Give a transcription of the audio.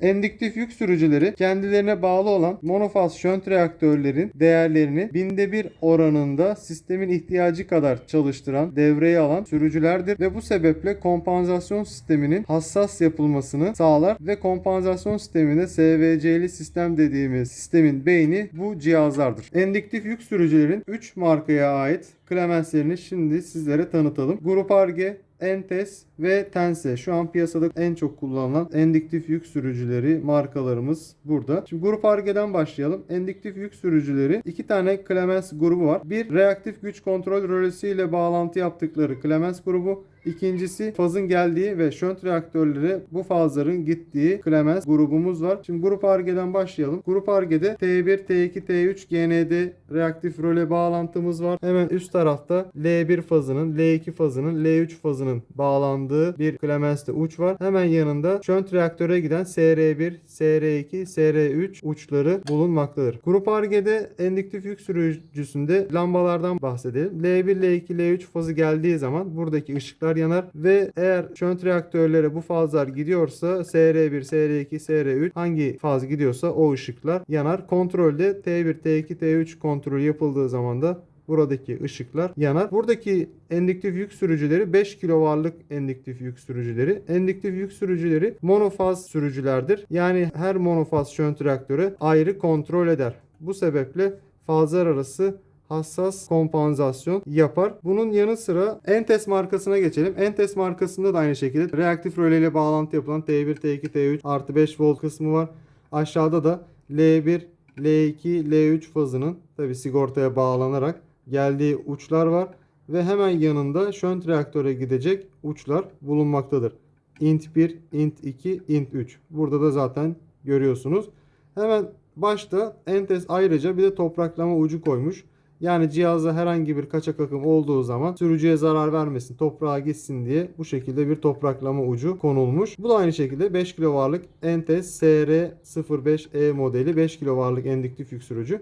Endüktif yük sürücüleri kendilerine bağlı olan monofaz şönt reaktörlerin değerlerini binde bir oranında sistemin ihtiyacı kadar çalıştıran, devreye alan sürücülerdir ve bu sebeple kompansasyon sisteminin hassas yapılmasını sağlar ve kompansasyon sisteminde SVC'li sistem dediğimiz sistemin beyni bu cihazlardır. Endüktif yük sürücülerin 3 markaya ait Clemens'lerini şimdi sizlere tanıtalım. Grup Arge, Entes ve Tense şu an piyasada en çok kullanılan endüktif yük sürücüleri markalarımız burada. Şimdi Grup Arge'den başlayalım. Endüktif yük sürücüleri iki tane Clemens grubu var. Bir reaktif güç kontrol rölesiyle bağlantı yaptıkları Clemens grubu. İkincisi fazın geldiği ve şönt reaktörlere bu fazların gittiği Clemens grubumuz var. Şimdi Grup Arge'den başlayalım. Grup Arge'de T1, T2, T3 GND reaktif röle bağlantımız var. Hemen üst tarafta L1 fazının, L2 fazının, L3 fazının bağlandığı bir Clemens'te uç var. Hemen yanında şönt reaktöre giden SR1, SR2, SR3 uçları bulunmaktadır. Grup Arge'de endüktif yük sürücüsünde lambalardan bahsedelim. L1, L2, L3 fazı geldiği zaman buradaki ışıklar yanar ve eğer şönt reaktörlere bu fazlar gidiyorsa SR1, SR2, SR3 hangi faz gidiyorsa o ışıklar yanar. Kontrolde T1, T2, T3 kontrol yapıldığı zaman da buradaki ışıklar yanar. Buradaki endüktif yük sürücüleri 5 kilovarlık endüktif yük sürücüleri. Endüktif yük sürücüleri monofaz sürücülerdir. Yani her monofaz şönt reaktörü ayrı kontrol eder. Bu sebeple fazlar arası hassas kompansasyon yapar. Bunun yanı sıra Entes markasına geçelim. Entes markasında da aynı şekilde reaktif röle ile bağlantı yapılan T1, T2, T3 artı 5 volt kısmı var. Aşağıda da L1, L2, L3 fazının tabi sigortaya bağlanarak geldiği uçlar var. Ve hemen yanında şönt reaktöre gidecek uçlar bulunmaktadır. int 1, int 2, int 3. Burada da zaten görüyorsunuz. Hemen başta Entes ayrıca bir de topraklama ucu koymuş. Yani cihazda herhangi bir kaçak akım olduğu zaman sürücüye zarar vermesin, toprağa gitsin diye bu şekilde bir topraklama ucu konulmuş. Bu da aynı şekilde 5 kilovarlık Entes SR05E modeli 5 kilovarlık endüktif yük sürücü.